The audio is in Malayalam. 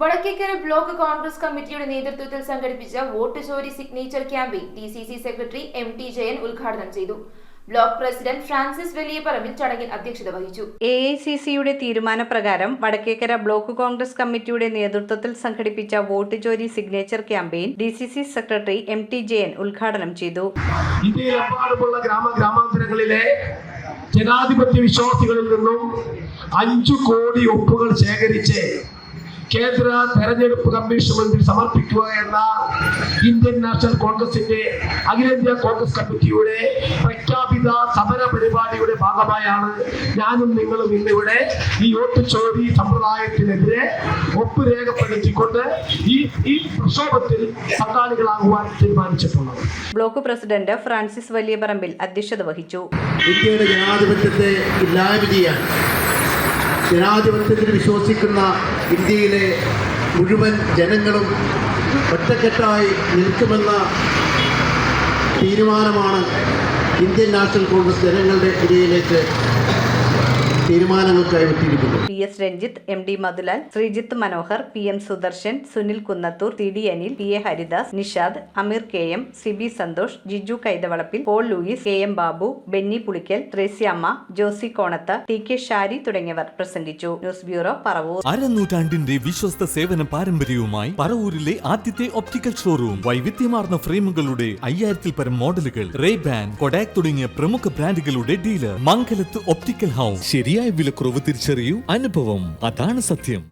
വടക്കേക്കര ബ്ലോക്ക് കോൺഗ്രസ് കമ്മിറ്റിയുടെ നേതൃത്വത്തിൽ സംഘടിപ്പിച്ച vote ചോരി signature campaign D C C secretary M T Jayan ഉദ്ഘാടനം ചെയ്തു. ബ്ലോക്ക് പ്രസിഡന്റ് ഫ്രാൻസിസ് വലിയപറമ്പിൽ ചടങ്ങിൽ അധ്യക്ഷത വഹിച്ചു. എ ഐ സി സിയുടെ തീരുമാനപ്രകാരം വടക്കേക്കര ബ്ലോക്ക് കോൺഗ്രസ് കമ്മിറ്റിയുടെ നേതൃത്വത്തിൽ സംഘടിപ്പിച്ച vote ചോരി signature campaign D C C secretary M T Jayan ഉദ്ഘാടനം ചെയ്തു. ഇന്ത്യയിലെമ്പാടുമുള്ള ഗ്രാമ ഗ്രാമാന്തരങ്ങളിലെ ജനാധിപത്യ വിശ്വാസികളിൽ നിന്നും അഞ്ചു കോടി ഒപ്പുകൾ ശേഖരിച്ച് കേന്ദ്ര തെരഞ്ഞെടുപ്പ് കമ്മീഷൻ മുൻപിൽ സമർപ്പിക്കുക എന്ന ഇന്ത്യൻ നാഷണൽ കോൺഗ്രസിന്റെ അഖിലേന്ത്യാ കോൺഗ്രസ് കമ്മിറ്റിയുടെ പ്രഖ്യാപിത സമര പരിപാടിയുടെ ഭാഗമായാണ് ഞാനും നിങ്ങളും ഇന്നിവിടെ ഈ വോട്ട് ചോദി സമ്പ്രദായത്തിനെതിരെ ഒപ്പ് രേഖപ്പെടുത്തിക്കൊണ്ട് ഈ ഈ പ്രക്ഷോഭത്തിൽ പങ്കാളികളാകുവാൻ തീരുമാനിച്ചിട്ടുള്ളത്. ബ്ലോക്ക് പ്രസിഡന്റ് ഫ്രാൻസിസ് വലിയപറമ്പിൽ അധ്യക്ഷത വഹിച്ചു. ഇന്ത്യയുടെ ജനാധിപത്യത്തെ ഇല്ലായ്മ ചെയ്യാൻ ജനാധിപത്യത്തിൽ വിശ്വസിക്കുന്ന ഇന്ത്യയിലെ മുഴുവൻ ജനങ്ങളും ഒറ്റക്കെട്ടായി നിൽക്കുമെന്ന തീരുമാനമാണ് ഇന്ത്യൻ നാഷണൽ കോൺഗ്രസ് ജനങ്ങളുടെ ഇടയിലേക്ക് തീരുമാനങ്ങൾ കൈവിട്ടിരിക്കുന്നത് P S Ranjith M D Madhulal Sreejith Manohar P M Sudarshan Sunil Kunnathur T D Anil P A Haridas Nishad Ameer K M Siby Santhosh Jiju Kaithavalappil Paul Louis K M Babu Benny Pulickal Threasiamma Josy Konath T K Shari തുടങ്ങിയവർ പ്രസംഗിച്ചു. News bureau Paravur. അരനൂറ്റാണ്ടിന്റെ വിശ്വസ്ത സേവന പാരമ്പര്യവുമായി പറവൂരിലെ ആദ്യത്തെ ഒപ്റ്റിക്കൽ ഷോറൂം വൈവിധ്യമാർന്ന ഫ്രെയിമുകളുടെ അയ്യായിരത്തിൽ പരം മോഡലുകൾ റേ ബാൻ കൊഡാക് തുടങ്ങിയ പ്രമുഖ ബ്രാൻഡുകളുടെ ഡീലർ മംഗലത്ത് ഒപ്റ്റിക്കൽ ഹൗസ്. ശരിയായ വിലക്കുറവ് തിരിച്ചറിയൂ. അനുഭവം. അതാണ് സത്യം.